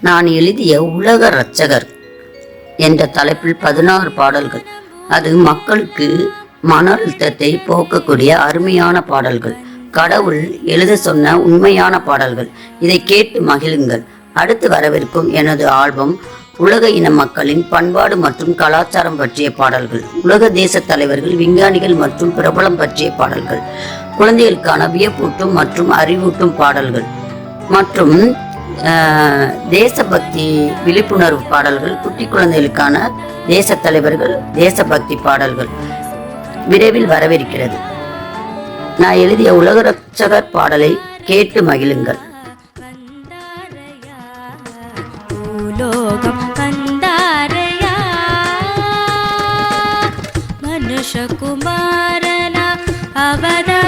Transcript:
நான் எழுதிய உலக ரச்சகர் என்ற தலைப்பில் பதினாறு பாடல்கள். அது மக்களுக்கு மன அழுத்தத்தை போக்கக்கூடிய அருமையான பாடல்கள். கடவுள் எழுத சொன்ன உண்மையான பாடல்கள். இதை கேட்டு மகிழுங்கள். அடுத்து வரவிருக்கும் எனது ஆல்பம் உலக இன மக்களின் பண்பாடு மற்றும் கலாச்சாரம் பற்றிய பாடல்கள். உலக தேச தலைவர்கள் விஞ்ஞானிகள் மற்றும் பிரபலம் பற்றிய பாடல்கள். குழந்தைகளுக்கான வியப்பூட்டும் மற்றும் அறிவூட்டும் பாடல்கள். மற்றும் தேசபக்தி விழிப்புணர்வு பாடல்கள் குட்டி குழந்தைகளுக்கான தேச தலைவர்கள் தேசபக்தி பாடல்கள் விரைவில் வரவிருக்கிறது. நான் எழுதிய உலக ரட்சகர் பாடலை கேட்டு மகிழுங்கள். மனுஷகுமாரனா அவதா